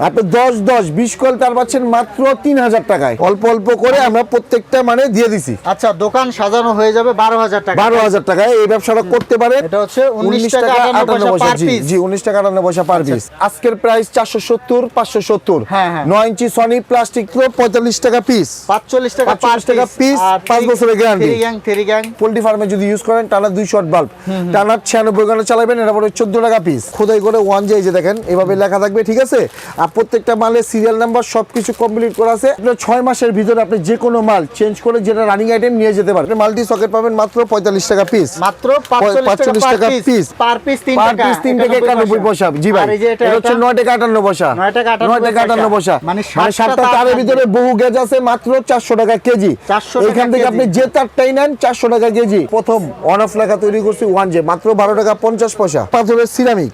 আপনি দশ দশ বিশ কয়েল তার পাচ্ছেন মাত্র তিন হাজার টাকায়। অল্প অল্প করে আমরা প্রত্যেকটা মানে দিয়ে দিছি। আচ্ছা দোকান সাজানো হয়ে যাবে বারো হাজার টাকা বারো হাজার টাকায় এই ব্যবসাটা করতে পারেন। এটা হচ্ছে উনিশ টাকা আটান্ন পয়সা জি পিস জি উনিশ টাকা আটান্ন পয়সা পার পিস আজকের প্রাইস চারশো সত্তর পাঁচশো সত্তর। হ্যাঁ, হ্যাঁ। নয় ইঞ্চি সনি প্লাস্টিক পঁয়তাল্লিশ টাকা পিস পাঁচচল্লিশ টাকা পার 45 টাকা piece, পাঁচ বছরের guarantee। Three gang three gang poultry ফার্মে যদি ইউজ করেন টানা দুই শট বাল্ব টানা ছিয়ানব্বই ঘণ্টা চালাবেন এটা পরে চোদ্দ টাকা পিস খোদাই করে ওয়ান যে দেখেন এভাবে লেখা থাকবে ঠিক আছে? আর প্রত্যেকটা মালের সিরিয়াল নাম্বার সবকিছু কমপ্লিট করা আছে। আপনার ছয় মাসের ভিতরে আপনি যে কোনো মাল চেঞ্জ করে যেটা রানিং আইটেম নিয়ে যেতে পারেন। মাল্টি সকেট পাবেন মাত্র পঁয়তাল্লিশ টাকা পিস মাত্র পাঁচচল্লিশ টাকা টাকা পিস পার পিস তিন পার পিস তিন থেকে একানব্বই পয়সা। জি ভাই এটা হচ্ছে নয় টাকা আটান্ন পয়সা। নয় টাকা আটান্ন টাকা পয়সা। মানে মানে সাতটা সাতটা তার তারের ভিতরে বহু গেজ আছে মাত্র চারশো টাকা কেজি। 400 এখান থেকে আপনি যে তারটাই নেন চারশো টাকা কেজি। প্রথম ওয়ান অফ লেখা তৈরি করছি ওয়ান জে মাত্র বারো টাকা পঞ্চাশ পয়সা। পাথরের সিরামিক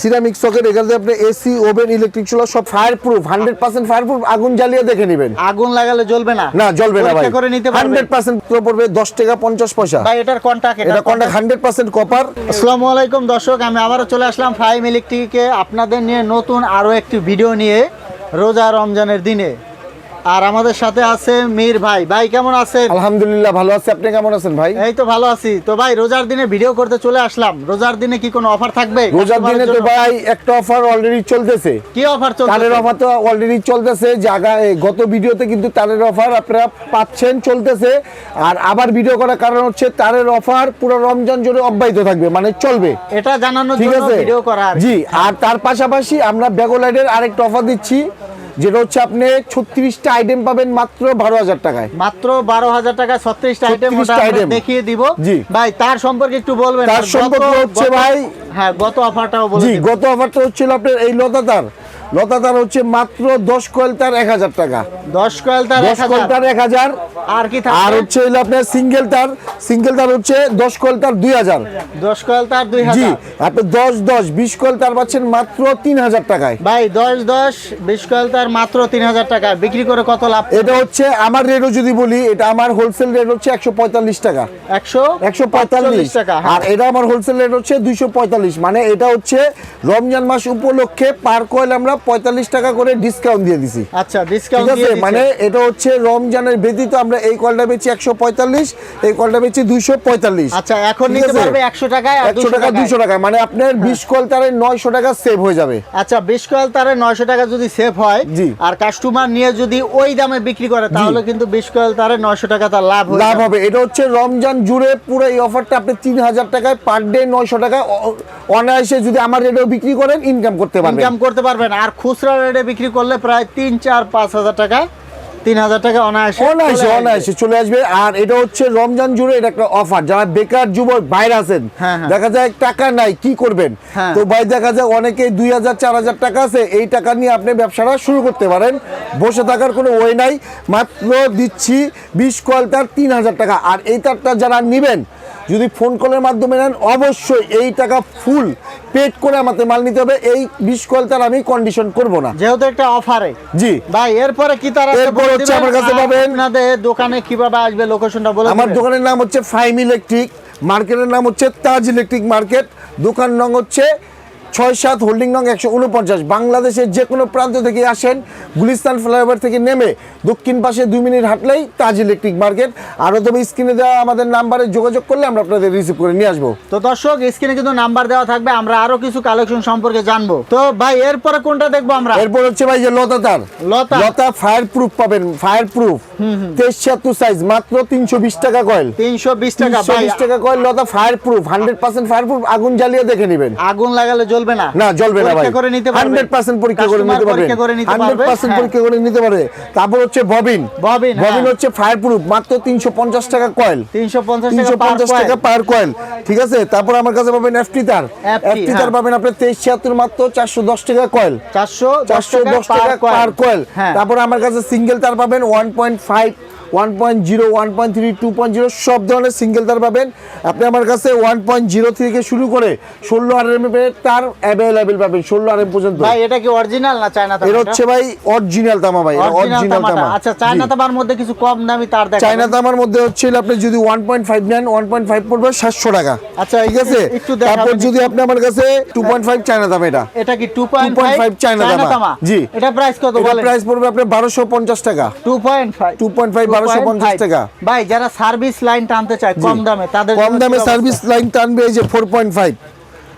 সিরামিক সকেট এখানে আপনি এসি ওভেন ইলেকট্রিক চুলা সব fire proof hundred percent fire proof আগুন জ্বালিয়ে দেখে নেবেন। আগুন লাগালে জ্বলবে না? না জ্বলবে না ভাই। করে নিতে হান্ড্রেড পার্সেন্ট পড়বে দশ টাকা পঞ্চাশ পয়সা। ভাই এটার কন্টাক্ট এটা কন্টাক্ট হান্ড্রেড পার্সেন্ট কপার আসসালামু আলাইকুম দর্শক আমি আবারও চলে আসলাম ফাইম ইলেকট্রিকে আপনাদের নিয়ে নতুন আরও একটি ভিডিও নিয়ে রোজা রমজানের দিনে। আর আমাদের সাথে আছে মীর ভাই। ভাই কেমন আছেন? আলহামদুলিল্লাহ ভালো আছে। আপনি কেমন আছেন ভাই? এই তো ভালো আছি। তো ভাই রোজার দিনে ভিডিও করতে চলে আসলাম। রোজার দিনে কি কোনো অফার থাকবে? রোজার দিনে তো ভাই একটা অফার অলরেডি চলতেছে। কি অফার চলছে তারের অফার তো অলরেডি চলতেছে। জায়গা গত ভিডিওতে কিন্তু তারের অফার আপনারা পাচ্ছেন চলতেছে। আর আবার ভিডিও করার কারণ হচ্ছে তারের অফার পুরো রমজান জুড়ে অব্যাহত থাকবে মানে চলবে। এটা জানানোর জন্য ভিডিও করা আর জি আর তার পাশাপাশি আমরা ব্যাগোলাইডের আরেকটা অফার দিচ্ছি। যেটা হচ্ছে আপনি ছত্রিশটা আইটেম পাবেন মাত্র বারো হাজার টাকায়। মাত্র বারো হাজার টাকায় ছত্রিশটা আইটেম 36 দেখিয়ে দিব। জি। ভাই তার সম্পর্কে একটু বলবেন। তার সম্পর্কে হচ্ছে ভাই হ্যাঁ গত অফারটাও বলি জি গত অফারটা হচ্ছিল আপনার এই লতাতার। লতাতার হচ্ছে মাত্র দশ কয়েল তার এক হাজার টাকা। দশ কয়েল তার দশ কয়েল তার এক হাজার। আর কি আর হচ্ছে হলো আপনার সিঙ্গেল তার সিঙ্গেল তার হচ্ছে দশ কয়েল তার দুই হাজার। দশ কয়েল তার দুই জি হাজার। আপনি দশ দশ বিশ কয়েল তার পাচ্ছেন মাত্র তিন হাজার টাকায়। ভাই দশ দশ বিশ কয়েল তার মাত্র তিন হাজার টাকা। বিক্রি করে কত লাভ? এটা হচ্ছে আমার রেটও যদি বলি এটা আমার হোলসেল রেট হচ্ছে একশো পঁয়তাল্লিশ টাকা। একশো একশো পঁয়তাল্লিশ। টাকা আর হ্যাঁ। এটা আমার হোলসেল রেট হচ্ছে দুইশো পঁয়তাল্লিশ। মানে এটা হচ্ছে রমজান মাস উপলক্ষে পার কয়েল আমরা পঁয়তাল্লিশ টাকা করে ডিসকাউন্ট দিয়ে দিছি। আচ্ছা ঠিক ডিসকাউন্ট আছে মানে এটা হচ্ছে রমজানের ব্যতীত আমরা এই কলটা বেচি একশো পঁয়তাল্লিশ এই কলটা বেচি দুইশো পঁয়তাল্লিশ। আচ্ছা এখন নিতে পারবে একশো টাকায় একশো টাকা। দুইশো টাকা মানে আপনার বিশ কল তারে নয়শো টাকা সেভ হয়ে যাবে। আচ্ছা বিশ কয়েল তারে নয়শো টাকা যদি সেভ হয়। আর কাস্টমার নিয়ে যদি ওই দামে বিক্রি করে তাহলে কিন্তু বিশ কয়েল তারে নয়শো টাকা তার লাভ লাভ হবে। এটা হচ্ছে রমজান জুড়ে পুরো এই অফারটা আপনি তিন হাজার টাকায় পার ডে নয়শো টাকা অনায়াসে যদি আমার রেটেও বিক্রি করেন ইনকাম করতে পারবেন। ইনকাম করতে পারবেন। আর খুচরা রেটে বিক্রি করলে প্রায় তিন চার পাঁচ হাজার টাকা তিন হাজার টাকা অনায়াসে অনায়াসে অনায়াসে চলে আসবে। আর এটা হচ্ছে রমজান জুড়ে এটা একটা অফার যারা বেকার যুবক বাইরে আছেন হ্যাঁ, হ্যাঁ। দেখা যায় টাকা নাই কি করবেন? হ্যাঁ। তো ভাই দেখা যায় অনেকে দুই হাজার চার হাজার টাকা আছে এই টাকা নিয়ে আপনি ব্যবসাটা শুরু করতে পারেন। বসে থাকার কোনো ওয়ে নাই। মাত্র দিচ্ছি বিশ কয়েল তার তিন হাজার টাকা। আর এই তারটা যারা নেবেন যদি ফোন কলের মাধ্যমে নেন অবশ্যই এই টাকা ফুল পেড করে আমাকে মাল নিতে হবে। এই বিশ কল তার আমি কন্ডিশন করব না। যেহেতু একটা অফারে। জি। ভাই এরপরে কি তারা এরপর হচ্ছে আমার কাছে পাবেন- আপনাদের দোকানে কীভাবে আসবে লোকেশনটা বলে আমার দোকানের নাম হচ্ছে ফাইম ইলেকট্রিক মার্কেটের নাম হচ্ছে তাজ ইলেকট্রিক মার্কেট দোকান নং হচ্ছে ছয় সাত হোল্ডিং নং একশো উনপঞ্চাশ। বাংলাদেশের যে কোনো প্রান্ত থেকে আসেন গুলিস্তান ফ্লাইওভার থেকে নেমে দক্ষিণ পাশে দুই মিনিট হাঁটলেই তাজ ইলেকট্রিক মার্কেট। আরও তবে স্ক্রিনে দেওয়া আমাদের নাম্বারে যোগাযোগ করলে আমরা আপনাদের রিসিভ করে নিয়ে আসব। তো দর্শক স্ক্রিনে কিন্তু নাম্বার দেওয়া থাকবে আমরা আরও কিছু কালেকশন সম্পর্কে জানব। তো ভাই এরপরে কোনটা দেখব আমরা? এরপর হচ্ছে ভাই যে লতা তার। লতা। লতা ফায়ার প্রুফ পাবেন ফায়ার প্রুফ তেইশ ছিয়াত্তর সাইজ মাত্র তিনশো বিশ টাকা কয়েল তিনশো বিশ টাকা বিশ টাকা কয়েল লতা fire proof hundred percent fire proof আগুন জ্বালিয়ে দেখে নেবেন। আগুন লাগালে জ্বলবে না। না জ্বলবে না ভাই। পরীক্ষা করে নিতে পারবে। 100% পরীক্ষা করে নিতে পারবে। পরীক্ষা করে নিতে 100% হ্যাঁ। পরীক্ষা করে নিতে পারবে। তারপর হচ্ছে ববিন ববিন, ববিন হ্যাঁ। হচ্ছে ফায়ার প্রুফ মাত্র 350 টাকা কয়েল 350 টাকা 350 টাকা পার কয়েল ঠিক আছে? তারপর আমার কাছে পাবেন এফটি তার। এফটি তার হ্যাঁ। পাবেন আপনি 2376 মাত্র 410 টাকা কয়েল চারশো দশ 410 টাকা পার কয়েল তারপর আমার কাছে সিঙ্গেল তার পাবেন 1.5 one point zero one point three two point zero সব ধরনের সিঙ্গেল তার পাবেন। আপনি আমার কাছে ওয়ান পয়েন্ট জিরো থেকে শুরু করে ষোলো আর এম তার অ্যাভেলেবেল পাবেন ষোলো আর এম পর্যন্ত। ভাই এটা কি অরিজিনাল না চায়না এর হচ্ছে ভাই অরিজিনাল তামা ভাই অরিজিনাল তামা। আচ্ছা চায়না। তামার মধ্যে কিছু কম দামি তার দেখা চায়না তামার মধ্যে হচ্ছে আপনি যদি ওয়ান পয়েন্ট ফাইভ নেন ওয়ান পয়েন্ট ফাইভ পড়বে সাতশো টাকা। আচ্ছা, ঠিক আছে? তারপর যদি আপনি আমার কাছে টু পয়েন্ট ফাইভ চায়না দাম এটা। এটা কি 2.5 2.5 চায়না তামা। জি। এটা প্রাইস কত এটা প্রাইস পড়বে আপনার বারোশো পঞ্চাশ টাকা। 2.5 2.5 1250 টাকা। ভাই যারা সার্ভিস লাইন টানতে চায় কম দামে তাদের কম দামে সার্ভিস লাইন টানবে এই যে ফোর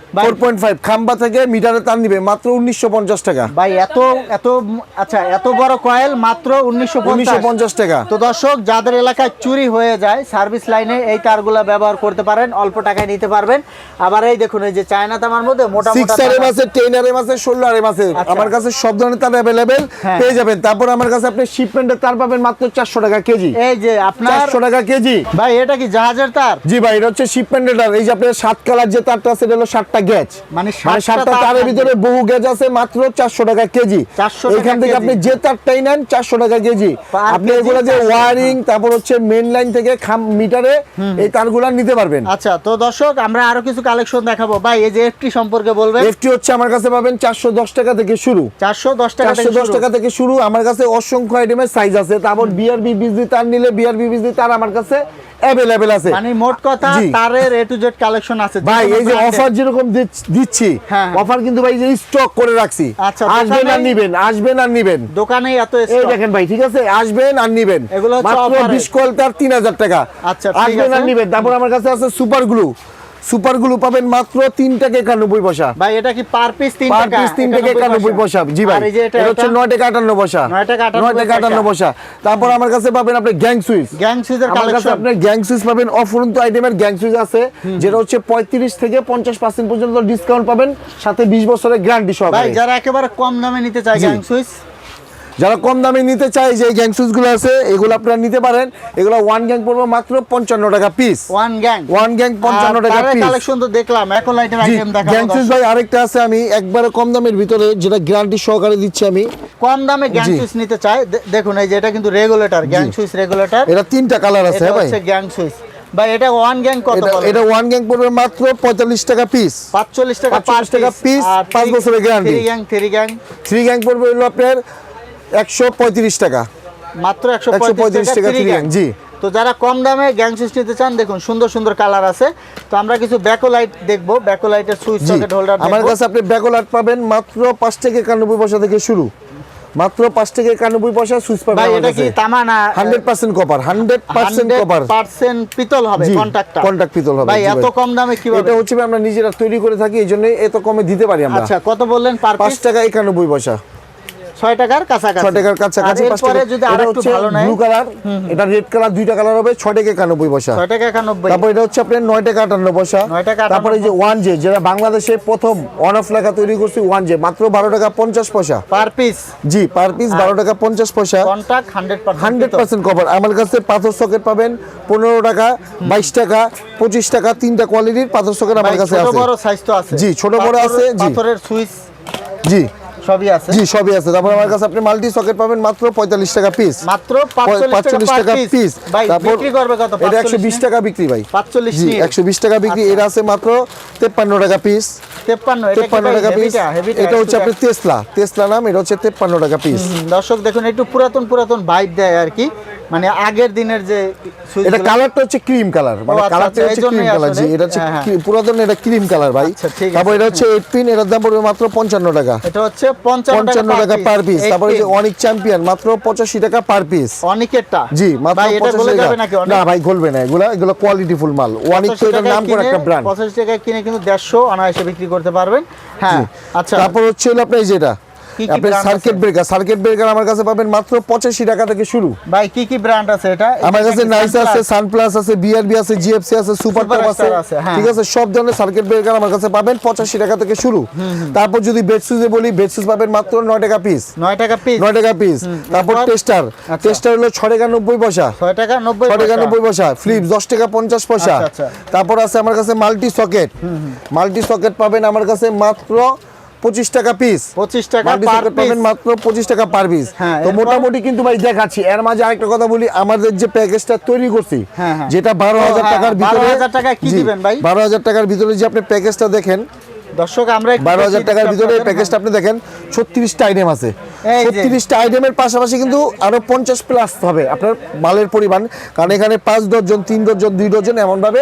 পয়েন্ট ফাইভ ভাই- ফোর পয়েন্ট ফাইভ খাম্বা থেকে মিটারে টান নিবে মাত্র উনিশশো পঞ্চাশ টাকা। ভাই এত এত আচ্ছা এত বড় কয়েল মাত্র 1950 টাকা। তো দর্শক যাদের এলাকায় চুরি হয়ে যায় সার্ভিস লাইনে এই তারগুলা ব্যবহার করতে পারেন অল্প টাকায় নিতে পারবেন। আবার এই দেখুন এই যে চায়না তামার মধ্যে মোটা সিক্স মোটা আর এম আছে টেন আর এম আছে ষোলো আর এম আছে। আমার কাছে সব ধরনের তার অ্যাভেলেবেল হ্যাঁ। পেয়ে যাবেন। তারপর আমার কাছে আপনি শিপমেন্টের তার পাবেন মাত্র চারশো টাকা কেজি। এই যে আপনার চারশো টাকা কেজি। ভাই এটা কি জাহাজের তার? জি ভাই এটা হচ্ছে শিপমেন্টের তার। এই যে আপনার সাত কালার যে তারটা আছে এটা হলো সাতটা গ্যাচ মানে মানে সাতটা সাতটা তার তারের ভিতরে বহু গ্যাজ আছে মাত্র চারশো টাকা কেজি। এখান থেকে আপনি যে তারটাই নেন চারশো টাকা কেজি। আপনি এগুলো যে ওয়ারিং তারপর হচ্ছে মেন লাইন থেকে খাম মিটারে এই তারগুলা নিতে পারবেন। আচ্ছা তো দর্শক আমরা আরও কিছু কালেকশন দেখাবো। ভাই এই যে এফটি সম্পর্কে বলবেন। এফটি হচ্ছে আমার কাছে পাবেন চারশো দশ টাকা থেকে শুরু। চারশো দশ টাকা চারশো দশ টাকা থেকে শুরু। আমার কাছে অসংখ্য আইটেমের সাইজ আছে। তারপর বিআরবি বিজলি তার নিলে বিআরবি বিজলি তার আমার কাছে অ্যাভেলেবেল আছে। মানে মোট কথা তারের এ টু জেড কালেকশন আছে। ভাই এই যে অফার যেরকম দিচ্ছ- হ্যাঁ, হ্যাঁ। অফার কিন্তু ভাই যে স্টক করে রাখছি। আচ্ছা, আসবেন আর নিবেন আসবেন আর নিবেন। দোকানে এত এই দেখেন ভাই ঠিক আছে? আসবেন আর নিবেন। এগুলো হচ্ছে মাত্র। বিশ কলটার তিন হাজার টাকা। আচ্ছা, আসবেন আর নিবেন। তারপর আমার কাছে আছে সুপার গ্লু সুপার গ্লু পাবেন মাত্র তিন টাকা একানব্বই পয়সা। ভাই এটা কি পার পিস তিন পার পিস তিন টাকা একানব্বই পয়সা। জি ভাই এটা হচ্ছে নয় টাকা আটান্ন পয়সা। নয় টাকা আটান্ন পয়সা। তারপর আমার কাছে পাবেন আপনি গ্যাং সুইচ গ্যাং সুইজের আমার কাছে আপনার গ্যাং সুইচ পাবেন অফুরন্ত আইটেমের গ্যাং সুইচ আছে যেটা হচ্ছে পঁয়ত্রিশ থেকে পঞ্চাশ পার্সেন্ট পর্যন্ত ডিসকাউন্ট পাবেন সাথে বিশ বছরের গ্যারান্টি ভাই যারা একেবারে কম দামে নিতে চায় গ্যাং সুইচ যারা কম দামে নিতে চায় যে গ্যাং সুইচগুলো আছে এগুলো আপনারা নিতে পারেন। এগুলো ওয়ান গ্যাং পড়বে মাত্র পঞ্চান্ন টাকা piece one gang one gang পঞ্চান্ন টাকা পিস কালেকশন তো দেখলাম এখন লাইটের আইটেম দেখাবো গ্যাং দর্শক। ভাই আরেকটা আছে আমি একবারে কম দামের ভিতরে যেটা গ্যারান্টি সহকারে দিচ্ছি আমি। কম দামে গ্যাং জি। সুইচ নিতে চাই দেখুন এই যে এটা কিন্তু রেগুলেটর গ্যাং সুইচ রেগুলেটর এটা তিনটা কালার আছে এটা ভাই। হচ্ছে গ্যাং সুইচ ভাই এটা ওয়ান গ্যাং কত এটা এটা ওয়ান গ্যাং পড়বে মাত্র পঁয়তাল্লিশ টাকা পিস 45 টাকা 45 টাকা piece, পাঁচ বছরের guarantee। Three gang three gang three gang পড়বে হলো আপনার একশো পঁয়ত্রিশ টাকা। মাত্র 135 135 টাকা জি। তো যারা কম দামে গ্যাং সুইচ নিতে চান দেখুন সুন্দর সুন্দর কালার আছে। তো আমরা কিছু ব্যাকোলাইট দেখব। ব্যাকোলাইটের সুইচ সকেট হোল্ডার আমার কাছে আপনি ব্যাকলার পাবেন মাত্র পাঁচ থেকে একানব্বই পয়সা থেকে শুরু। মাত্র পাঁচ থেকে একানব্বই পয়সা সুইচ পাবেন ভাই এটা কি তামা না hundred percent copper hundred percent copper 100% পিতল হবে কন্টাক্টটা contact পিতল হবে, ভাই এত কম দামে কীভাবে? এটা হচ্ছে আমরা নিজেরা তৈরি করে থাকি এই জন্য এত কমে দিতে পারি আমরা। আচ্ছা কত বললেন পার পাঁচ টাকা একানব্বই পয়সা। 6 টাকার কাছাকাছি। ছয় টাকার কাছাকাছি যদি আরেকটু ভালো ব্লু কালার এটা রেড কালার দুইটা কালার হবে ছয় টাকা একানব্বই পয়সা। 6 টাকা 91 তারপর এটা হচ্ছে আপনার নয় টাকা আটান্ন পয়সা। 9 টাকা 58 তারপরে এই যে জে যেটা বাংলাদেশে প্রথম অন অফ লেখা তৈরি করছি ওয়ান জে মাত্র বারো টাকা পঞ্চাশ পয়সা। পার পিস জি পার পিস বারো টাকা পঞ্চাশ পয়সা। Contact 100% hundred. পার্সেন্ট কভার আমার কাছে পাথর সকেট পাবেন পনেরো টাকা বাইশ টাকা পঁচিশ টাকা তিনটা কোয়ালিটির পাথর সকেট আমার কাছে ছোট আছে। বড় সাইজ তো আছে। জি, ছোট বড় আছে, জি। পাথরের সুইচ। জি। সবই আছে। জি সবই আছে। তারপর আমার কাছে আপনি মাল্টি সকেট পাবেন মাত্র পঁয়তাল্লিশ টাকা পিস মাত্র 45 টাকা পিস তারপর বিক্রি করবে কত? এটা একশো বিশ টাকা বিক্রি ভাই। 45 জি নিয়ে? একশো বিশ টাকা বিক্রি। এর আছে মাত্র তেপ্পান্ন টাকা পিস 53 এটা তেপ্পান্ন টাকা পিস এটা হচ্ছে আপনার তেসলা তেসলা নাম এটা হচ্ছে তেপ্পান্ন টাকা পিস দর্শক দেখুন একটু পুরাতন পুরাতন ভাইব দেয় আর কি। মানে আগের দিনের যে এটা কালারটা হচ্ছে ক্রিম কালার মানে আচ্ছা, কালারটা আচ্ছা, হচ্ছে ক্রিম কালার জি এটা হচ্ছে হ্যাঁ, হ্যাঁ। পুরাতন এটা ক্রিম কালার ভাই। আচ্ছা, ঠিক আছে। তারপর এটা হচ্ছে এইট পিন এটার দাম পড়বে মাত্র পঞ্চান্ন টাকা। এটা হচ্ছে 55 টাকা পার পিস তারপর এই যে অনিক চ্যাম্পিয়ন মাত্র পঁচাশি টাকা পার পিস অনিকেরটা জি মাত্র ভাই এটা পঁচাশি বলে টাকা। যাবে নাকি না ভাই গলবে না। এগুলা এগুলো কোয়ালিটি ফুল মাল। ওয়ানিক তো এটার নাম করে একটা ব্র্যান্ড পঁচাশি টাকা কিনে কিন্তু দেড়শো অনায়াসে বিক্রি করতে পারবেন। হ্যাঁ আচ্ছা। তারপর হচ্ছে হলো আপনার যেটা কি কি আপনার brand circuit breaker circuit breaker আমার কাছে পাবেন মাত্র পঁচাশি টাকা থেকে শুরু। ভাই কি কি ব্র্যান্ড আছে এটা? আমার কাছে নাইস আছে সানপ্লাস আছে বিআরবি আছে জিএফসি আছে সুপার টপ আছে Superstar আছে, হ্যাঁ। ঠিক আছে সব ধরনের সার্কিট ব্রেকার আমার কাছে পাবেন পঁচাশি টাকা থেকে শুরু। তারপর যদি বলি বেডসুজ পাবেন মাত্র নয় টাকা পিস নয় টাকা পিস নয় টাকা পিস তারপর? টেস্টার আচ্ছা। টেস্টার হলো ছয় টাকা নব্বই পয়সা। ছয় টাকা নব্বই ছয় টাকা পয়সা। নব্বই পয়সা। ফ্লিপ দশ টাকা পঞ্চাশ পয়সা। আচ্ছা, আচ্ছা। তারপর আছে আমার কাছে মাল্টি সকেট মাল্টি সকেট পাবেন আমার কাছে মাত্র পঁচিশ টাকা পিস পঁচিশ টাকা পাবেন মাত্র পঁচিশ টাকা পার পিস হ্যাঁ, তো মোটামুটি কিন্তু ভাই দেখাচ্ছি এর মাঝে আরেকটা কথা বলি আমাদের যে প্যাকেজটা তৈরি করছি হ্যাঁ, হ্যাঁ। যেটা বারো হাজার টাকার ভিতরে 12,000 টাকা কি দিবেন ভাই? বারো হাজার টাকার ভিতরে যে আপনি প্যাকেজটা দেখেন দর্শক আমরা বারো হাজার টাকার ভিতরে প্যাকেজটা আপনি দেখেন ছত্রিশটা আইটেম আছে। ছত্রিশটা আইটেমের পাশাপাশি কিন্তু আরও পঞ্চাশ প্লাস হবে আপনার মালের পরিমাণ। কারণ এখানে পাঁচ ডজন তিন ডজন দুই ডজন এমন ভাবে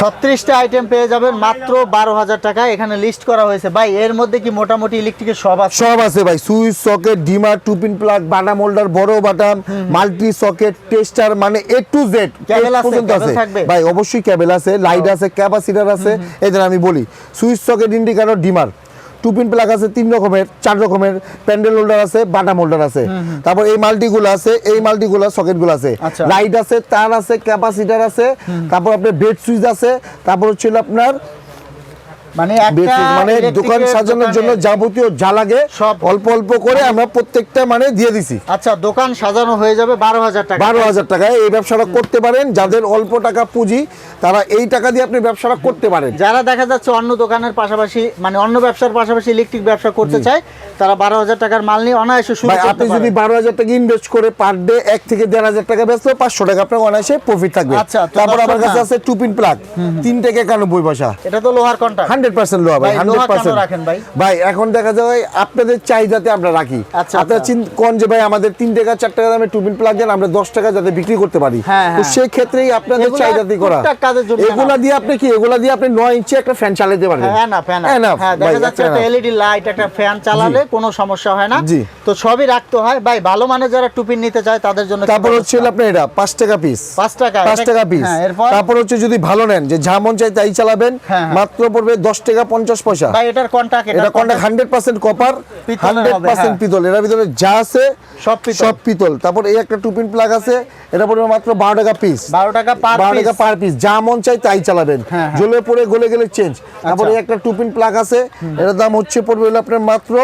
ছত্রিশটা আইটেম পেয়ে যাবেন মাত্র বারো হাজার টাকা। এখানে লিস্ট করা হয়েছে। ভাই এর মধ্যে কি মোটামুটি ইলেকট্রিকের সব আছে? সব আছে ভাই। Switch socket dimmer two pin plug batten holder বড় বাটাম মাল্টি সকেট টেস্টার মানে এ টু জেড Cable আছে? ভাই অবশ্যই ক্যাবেল আছে লাইট আছে ক্যাপাসিটার আছে। এই যে আমি বলি switch socket indicator dimmer two pin plug আছে তিন রকমের চার রকমের প্যান্ডেল হোল্ডার আছে বাটাম হোল্ডার আছে। তারপর এই মাল্টিগুলো আছে এই মাল্টিগুলো সকেটগুলো আছে। আচ্ছা। লাইট আছে তার আছে ক্যাপাসিটার আছে তারপর আপনার বেড সুইচ আছে তারপর হচ্ছিল আপনার মানে একটা মানে দোকান সাজানোর জন্য যাবতীয় যা লাগে সব। অল্প অল্প করে আমরা প্রত্যেকটা মানে দিয়ে দিছি। আচ্ছা দোকান সাজানো হয়ে যাবে বারো হাজার টাকা। বারো হাজার টাকায় এই ব্যবসাটা করতে পারেন যাদের অল্প টাকা পুঁজি তারা এই টাকা দিয়ে আপনি ব্যবসাটা করতে পারেন। যারা দেখা যাচ্ছে অন্য দোকানের পাশাপাশি মানে অন্য ব্যবসার পাশাপাশি ইলেকট্রিক ব্যবসা করতে চায় তারা বারো হাজার টাকার মাল নিয়ে অনায়াসে শুরু আপনি যদি বারো হাজার টাকা ইনভেস্ট করে পার ডে এক থেকে দেড় হাজার টাকা বেচলে পাঁচশো টাকা আপনার অনায়াসে প্রফিট থাকবে। আচ্ছা, তারপর আমার কাছে না। আছে টুপিন প্লাগ তিন থেকে একানব্বই পয়সা। এটা তো লোহার কন্ট্রাক্ট হান্ড্রেড পার্সেন্ট লোহা ভাই হান্ড্রেড পার্সেন্ট রাখেন ভাই? ভাই এখন দেখা যায় আপনাদের চাহিদাতে আমরা রাখি। আচ্ছা, আপনার আচ্ছা। কোন যে ভাই আমাদের তিন টাকা চার টাকা দামে টুপিন প্লাগ দেন আমরা দশ টাকা যাতে বিক্রি করতে পারি। হ্যাঁ, তো হ্যাঁ। সেই ক্ষেত্রেই আপনাদের এগুলা চাহিদাতেই করা। জন্য এগুলা দিয়ে আপনি কি এগুলা দিয়ে আপনি নয় ইঞ্চি একটা ফ্যান চালাতে পারবেন? হ্যাঁ না ফ্যান হ্যাঁ দেখা যাচ্ছে একটা। এলইডি লাইট একটা ফ্যান চালালে কোনো সমস্যা হয় না। জি। তো সবই রাখতে হয়। ভাই ভালো মানে যারা টুপিন নিতে চায় তাদের জন্য তারপর হচ্ছে? আপনার এটা পাঁচ টাকা পিস পাঁচ টাকা পাঁচ টাকা পিস হ্যাঁ, এরপর? তারপর হচ্ছে যদি ভালো নেন যে যা মন চাই তাই চালাবেন হ্যাঁ, হ্যাঁ। মাত্র পড়বে দশ টাকা পঞ্চাশ পয়সা। ভাই এটার কন্টাক্ট এটা contact hundred percent copper hundred percent. পিতল। এর ভিতরে যা আছে সব পিতল। সব পিতল। তারপর এই একটা টুপিন প্লাগ আছে এটা পড়বে মাত্র বারো টাকা পিস বারো টাকা পার বারো টাকা পার পিস যা মন চাই তাই চালাবেন। জ্বলে পড়ে গলে গেলে চেঞ্জ তারপরে আচ্ছা। একটা টুপিন প্লাগ আছে এটার দাম হচ্ছে পড়বে হলো আপনার মাত্র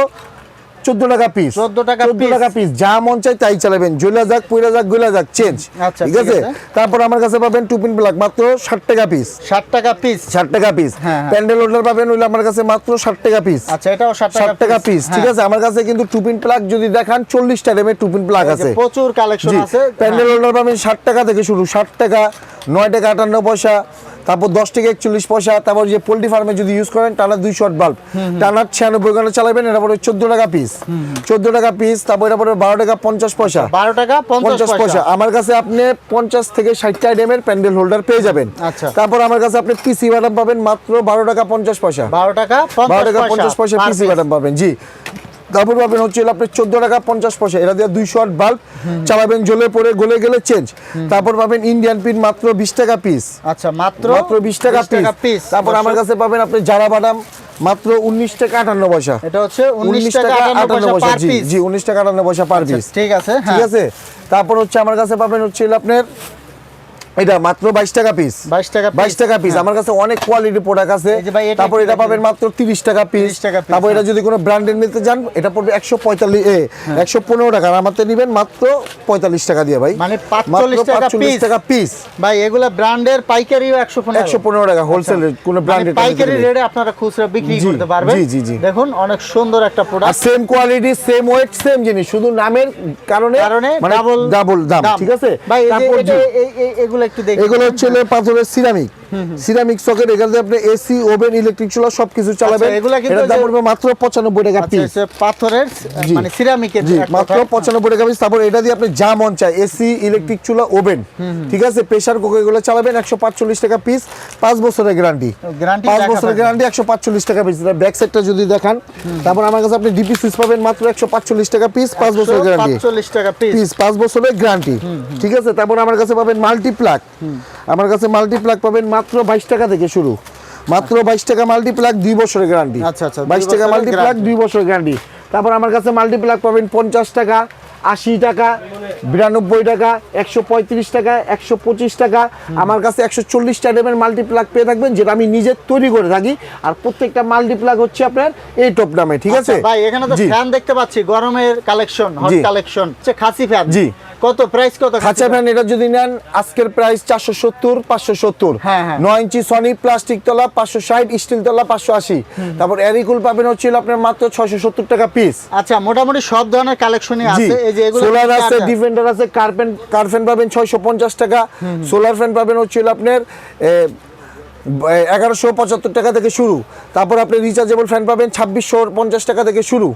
চোদ্দ টাকা পিস 14 টাকা চোদ্দ টাকা পিস যা মন চাই তাই চালাবেন। জ্বলে যাক পইরা যাক গলে যাক চেঞ্জ আচ্ছা, ঠিক ঠিক আছে? আছে। তারপর আমার কাছে পাবেন টুপিন প্লাগ মাত্র ষাট টাকা পিস ষাট টাকা পিস ষাট টাকা পিস হ্যাঁ, হ্যাঁ। প্যান্ডেল হোল্ডার পাবেন ওইটা আমার কাছে মাত্র ষাট টাকা পিস আচ্ছা এটাও ষাট টাকা পিস ঠিক হ্যাঁ। আছে? আমার কাছে কিন্তু টুপিন প্লাগ যদি দেখান চল্লিশটা রেমের টুপিন প্লাগ আছে। প্রচুর কালেকশন আছে। প্যান্ডেল হোল্ডার পাবেন ষাট টাকা থেকে শুরু ষাট টাকা নয় টাকা আটান্ন পয়সা। তারপর দশ থেকে একচল্লিশ পয়সা তারপর যে পোল্ট্রি ফার্মে যদি ইউজ করেন টানা দুই শট বাল্ব টানা ছিয়ানব্বই ঘণ্টা চালাবেন এটা পরে চোদ্দ টাকা পিস চোদ্দ টাকা পিস তারপর এটা পরে বারো টাকা পঞ্চাশ পয়সা। বারো টাকা পঞ্চাশ পয়সা। আমার কাছে আপনি পঞ্চাশ থেকে ষাটটা আইটেমের প্যান্ডেল হোল্ডার পেয়ে যাবেন। আচ্ছা। তারপর আমার কাছে আপনি পিসি বাটাম পাবেন মাত্র বারো টাকা পঞ্চাশ পয়সা। বারো টাকা বারো টাকা পঞ্চাশ পয়সা। পিসি। বাটাম পাবেন জি। তারপর পাবেন হচ্ছে আপনি চোদ্দ টাকা পঞ্চাশ পয়সা। এটা দিয়ে দুইশো আট বাল্ব চালাবেন জ্বলে পড়ে গলে গেলে চেঞ্জ তারপর পাবেন ইন্ডিয়ান পিন মাত্র বিশ টাকা পিস আচ্ছা মাত্র মাত্র বিশ টাকা পিস তারপর আমার কাছে পাবেন আপনি জারা বাদাম মাত্র উনিশ টাকা আটান্ন পয়সা। এটা হচ্ছে উনিশ টাকা আটান্ন পয়সা জি জি উনিশ টাকা আটান্ন পয়সা পার পিস ঠিক আছে ঠিক হ্যাঁ আছে? তারপর হচ্ছে আমার কাছে পাবেন হচ্ছে আপনার এটা মাত্র বাইশ টাকা পিস 22 টাকা piece, বাইশ টাকা পিস হ্যাঁ। আমার কাছে অনেক কোয়ালিটি প্রোডাক্ট আছে। তারপর এটা পাবেন মাত্র তিরিশ টাকা পিস 30 টাকা তারপর এটা হ্যাঁ। যদি কোনো নিতে যান এটা পড়বে একশো পঁয়তাল্লিশ এ একশো পনেরো টাকা। আর নিবেন মাত্র পঁয়তাল্লিশ টাকা দিয়ে ভাই। মানে 45 টাকা 45 টাকা পিস ভাই এগুলা ব্র্যান্ডের পনেরো। একশো পনেরো টাকা হোলসেল কোনো ব্র্যান্ডের পাইকারি রেটে আপনারা খুচরা বিক্রি করতে পারবেন। জি, জি, জি। দেখুন অনেক সুন্দর একটা আর product same quality same weight same জিনিস। শুধু নামের কারণে কারণে মানে ডাবল ডাবল দাম ঠিক আছে? ভাই এই- এগুলো এগুলো হচ্ছে পাথরের সিরামিক। সিরামিক সকেট এখানে আপনি এসি ওভেন ইলেকট্রিক চুলা সবকিছু চালাবেন। আচ্ছা, এগুলা কিন্তু দাম পড়বে মাত্র পঁচানব্বই টাকা আচ্ছা, পিস পাথরের মানে সিরামিকের মাত্র কথায়। পঁচানব্বই টাকা পিস তারপর এটা দিয়ে আপনি যা মন চায় এসি ইলেকট্রিক চুলা ওভেন ঠিক আছে? প্রেসার কুকার এগুলো চালাবেন একশো পাঁচচল্লিশ টাকা পিস পাঁচ বছরের গ্যারান্টি পাঁচ লেখা বছরের গ্যারান্টি একশো পাঁচচল্লিশ টাকা পিস ব্যাক সাইডটা যদি দেখান তারপর আমার কাছে আপনি ডিপি সুইচ পাবেন মাত্র একশো পাঁচচল্লিশ টাকা পিস পাঁচ বছরের গ্যারান্টি 145 টাকা পিস পিস পাঁচ বছরের গ্যারান্টি ঠিক আছে? তারপর আমার কাছে পাবেন মাল্টি প্লাগ আমার কাছে মাল্টি প্লাগ পাবেন মাত্র বাইশ টাকা থেকে শুরু। মাত্র বাইশ টাকা মাল্টি প্লাগ দুই বছরের গ্যারান্টি আচ্ছা, আচ্ছা, বাইশ টাকা বছরের মাল্টি প্লাগ দুই বছরের গ্যারান্টি তারপর আমার কাছে মাল্টি প্লাগ পাবেন পঞ্চাশ টাকা আশি টাকা বিরানব্বই টাকা একশো পঁয়ত্রিশ টাকা একশো পঁচিশ টাকা। আমার কাছে একশো চল্লিশ টাইমের মাল্টি প্লাগ পেয়ে থাকবেন যেটা আমি নিজে তৈরি করে থাকি। আর প্রত্যেকটা মাল্টি প্লাগ হচ্ছে আপনার এই টপ দামে ঠিক আছে? আচ্ছা, ভাই এখানে তো ফ্যান দেখতে পাচ্ছি গরমের কালেকশন হট। কালেকশন হচ্ছে খাসি ফ্যান জি। কত প্রাইস কত খাঁচা ফ্যান এটা যদি নেন আজকের প্রাইস চারশো সত্তর পাঁচশো সত্তর। হ্যাঁ, হ্যাঁ। নয় ইঞ্চি সনি প্লাস্টিক তলা পাঁচশো ষাট স্টিল তলা পাঁচশো আশি। তারপর এরিকুল পাবেন হচ্ছিল আপনার মাত্র সত্তর টাকা পিস আচ্ছা মোটামুটি সব ধরনের কালেকশনই জি। আছে এই যে এগুলো সোলার আছে ডিফেন্ডার আছে কার্পেন কার্পেন পাবেন ছয়শো পঞ্চাশ টাকা। সোলার ফ্যান পাবেন হচ্ছিল আপনার এগারোশো পঁচাত্তর টাকা থেকে শুরু। তারপর আপনি রিচার্জেবল ফ্যান পাবেন ছাব্বিশশো পঞ্চাশ টাকা থেকে শুরু।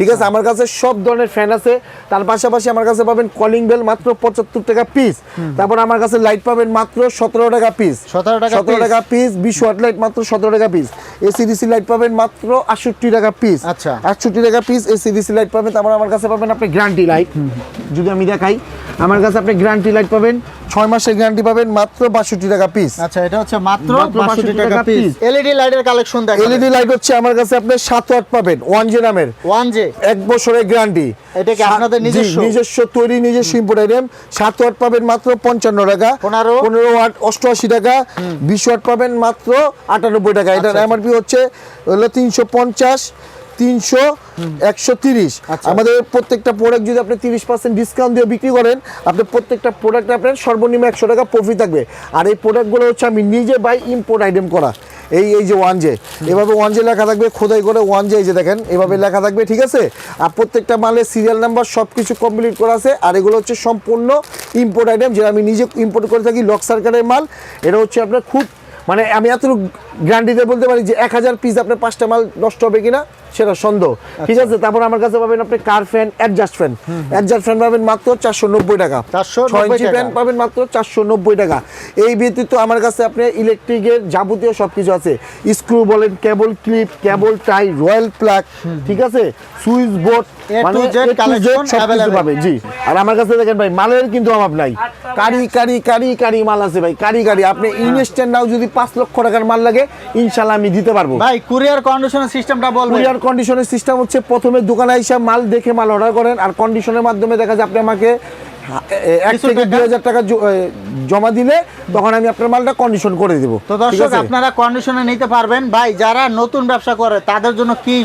ঠিক আছে আমার কাছে সব ধরনের ফ্যান আছে। তার পাশাপাশি আমার কাছে পাবেন কলিং বেল মাত্র পঁচাত্তর টাকা পিস তারপর আমার কাছে লাইট পাবেন মাত্র সতেরো টাকা পিস 17 টাকা সতেরো টাকা পিস বিশ ওয়াট লাইট মাত্র সতেরো টাকা পিস এসিডিসি লাইট পাবেন মাত্র আটষট্টি টাকা পিস আচ্ছা। আটষট্টি টাকা পিস এসিডিসি লাইট পাবেন। তারপর আমার কাছে পাবেন আপনি গ্যারান্টি লাইট যদি আমি দেখাই আমার কাছে আপনি গ্যারান্টি লাইট পাবেন। ছয় মাসের গ্যারান্টি পাবেন মাত্র বাষট্টি টাকা পিস আচ্ছা এটা হচ্ছে মাত্র মাত্র 62 62 টাকা পিস। এলইডি লাইটের কালেকশন দেখেন। এলইডি লাইট হচ্ছে আমার কাছে আপনি সাত ওয়াট পাবেন ওয়ান জে নামের ওয়ান জে এক বছরের গ্যারান্টি এটা কি আপনাদের নিজস্ব? নিজস্ব তৈরি নিজস্ব ইম্পোর্ট আইটেম সাত ওয়াট পাবেন মাত্র পঞ্চান্ন টাকা। 15 পনেরো ওয়াট অষ্টআশি টাকা। বিশ ওয়াট পাবেন মাত্র আটানব্বই টাকা। এটার আচ্ছা, এমআরপি হচ্ছে হলো তিনশো পঞ্চাশ তিনশো একশো তিরিশ। আচ্ছা। আমাদের প্রত্যেকটা প্রোডাক্ট যদি আপনি তিরিশ পার্সেন্ট ডিসকাউন্ট দিয়ে বিক্রি করেন আপনি প্রত্যেকটা প্রোডাক্ট আপনার সর্বনিম্ন একশো টাকা প্রফিট থাকবে। আর এই প্রোডাক্টগুলো হচ্ছে আমি নিজে বাই ইম্পোর্ট আইটেম করা। এই এই যে ওয়ান জে এভাবে ওয়ান জে লেখা থাকবে খোদাই করে ওয়ান জে এই যে দেখেন এভাবে লেখা থাকবে ঠিক আছে? আর প্রত্যেকটা মালের সিরিয়াল নাম্বার সব কিছু কমপ্লিট করা আছে আর এগুলো হচ্ছে সম্পূর্ণ ইম্পোর্ট আইটেম যেটা আমি নিজে ইম্পোর্ট করে থাকি লক সার্কারের মাল। এটা হচ্ছে আপনার খুব মানে আমি এতটুকু গ্যারান্টিতে বলতে পারি যে এক হাজার পিস আপনার পাঁচটা মাল নষ্ট হবে কিনা সেটা সন্দেহ। ঠিক আছে তারপর আমার কাছে পাবেন আপনি car fan adjust fan adjust fan পাবেন মাত্র চারশো নব্বই টাকা। 490 ছয় ইঞ্চি ফ্যান পাবেন মাত্র চারশো নব্বই টাকা। এই ব্যতীত আমার কাছে আপনি ইলেকট্রিকের যাবতীয় সব কিছু আছে। স্ক্রু বলেন cable clip cable tie royal plug ঠিক আছে? সুইচ বোর্ড জি। আর আমার কাছে দেখেন ভাই মালের কিন্তু অভাব নাই। কারি কারি কারি কারি মাল আছে ভাই কারি কারি। আপনি ইনস্ট্যান্ট নাও যদি পাঁচ লক্ষ টাকার মাল লাগে ইনশাল্লাহ আমি দিতে পারব। ভাই কুরিয়ার কন্ডিশনের সিস্টেমটা বল কুরিয়ার কন্ডিশনের সিস্টেম হচ্ছে প্রথমে দোকানে এসে মাল দেখে মাল অর্ডার করেন আর কন্ডিশনের মাধ্যমে দেখা যায় আপনি আমাকে এক থেকে দুই হাজার টাকা জমা দিলে তখন আমি আপনার মালটা কন্ডিশন করে দিব। তো দর্শক আপনারা কন্ডিশনে নিতে পারবেন। ভাই যারা নতুন ব্যবসা করে তাদের জন্য কি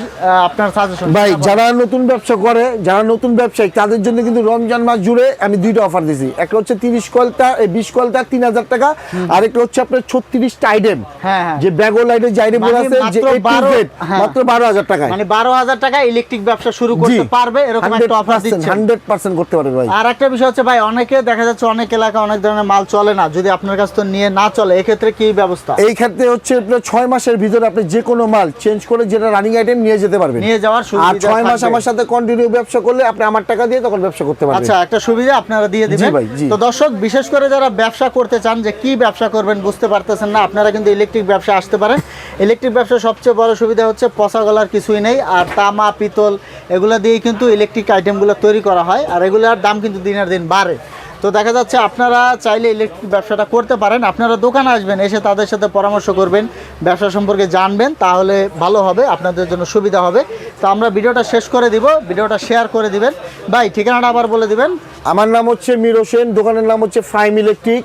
আপনার সাজেশন ভাই যারা নতুন ব্যবসা করে যারা নতুন ব্যবসায়ী তাদের জন্য কিন্তু রমজান মাস জুড়ে আমি দুইটা অফার দিছি। একটা হচ্ছে তিরিশ কলতা বিশ কলতা তিন হাজার টাকা। আর একটা হচ্ছে আপনার ছত্রিশটা আইটেম হ্যাঁ, হ্যাঁ। যে ব্যাগো লাইটের যে আইটেম মানে আছে যে মাত্র A to 12 Z, হ্যাঁ। মাত্র বারো হাজার টাকায়। মানে বারো হাজার টাকা ইলেকট্রিক ব্যবসা শুরু করতে পারবে এরকম একটা অফার দিচ্ছে হান্ড্রেড পার্সেন্ট করতে পারবে ভাই। আর একটা বিষয় হচ্ছে ভাই অনেকে দেখা যাচ্ছে অনেক এলাকা অনেক ধরনের মাল চলে না যদি আপনার কাছ থেকে নিয়ে না চলে এক্ষেত্রে কি ব্যবস্থা? এই ক্ষেত্রে হচ্ছে আপনার ছয় মাসের ভিতরে আপনি যে কোনো মাল চেঞ্জ করে যেটা রানিং আইটেম নিয়ে যেতে পারবেন। নিয়ে যাওয়ার সুবিধা আর ছয় মাস আমার সাথে কন্টিনিউ ব্যবসা করলে আপনি আমার টাকা দিয়ে তখন ব্যবসা করতে পারবেন। আচ্ছা একটা সুবিধা আপনারা দিয়ে দিবেন। তো দর্শক বিশেষ করে যারা ব্যবসা করতে চান যে কি ব্যবসা করবেন বুঝতে পারতেছেন না আপনারা কিন্তু ইলেকট্রিক ব্যবসা আসতে পারেন। ইলেকট্রিক ব্যবসা সবচেয়ে বড় সুবিধা হচ্ছে পচা গলার কিছুই নেই আর তামা পিতল এগুলো দিয়েই কিন্তু ইলেকট্রিক আইটেমগুলো তৈরি করা হয় আর এগুলোর দাম কিন্তু দিনের দিন বাড়ে। তো দেখা যাচ্ছে আপনারা চাইলে ইলেকট্রিক ব্যবসাটা করতে পারেন। আপনারা দোকানে আসবেন, এসে তাদের সাথে পরামর্শ করবেন, ব্যবসা সম্পর্কে জানবেন, তাহলে ভালো হবে, আপনাদের জন্য সুবিধা হবে। তো আমরা ভিডিওটা শেষ করে দিব, ভিডিওটা শেয়ার করে দিবেন। ভাই, ঠিকানাটা আবার বলে দিবেন। আমার নাম হচ্ছে মিরোসেন দোকানের নাম হচ্ছে ফাইম ইলেকট্রিক।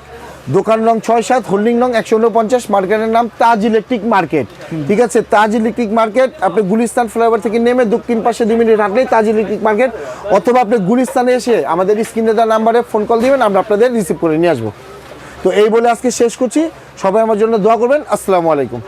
দোকান নং ছয় সাত, হোল্ডিং নং একশো উনপঞ্চাশ, মার্কেটের নাম তাজ ইলেকট্রিক মার্কেট। ঠিক আছে? তাজ ইলেকট্রিক মার্কেট, আপনি গুলিস্তান ফ্লাইওভার থেকে নেমে দক্ষিণ পাশে দুই মিনিট হাঁটলেই তাজ ইলেকট্রিক মার্কেট, অথবা আপনি গুলিস্তানে এসে আমাদের স্ক্রিনে দেওয়া নাম্বারে ফোন কল দিবেন, আমরা আপনাদের রিসিভ করে নিয়ে আসব। তো এই বলে আজকে শেষ করছি। সবাই আমার জন্য দোয়া করবেন। আসসালামু আলাইকুম।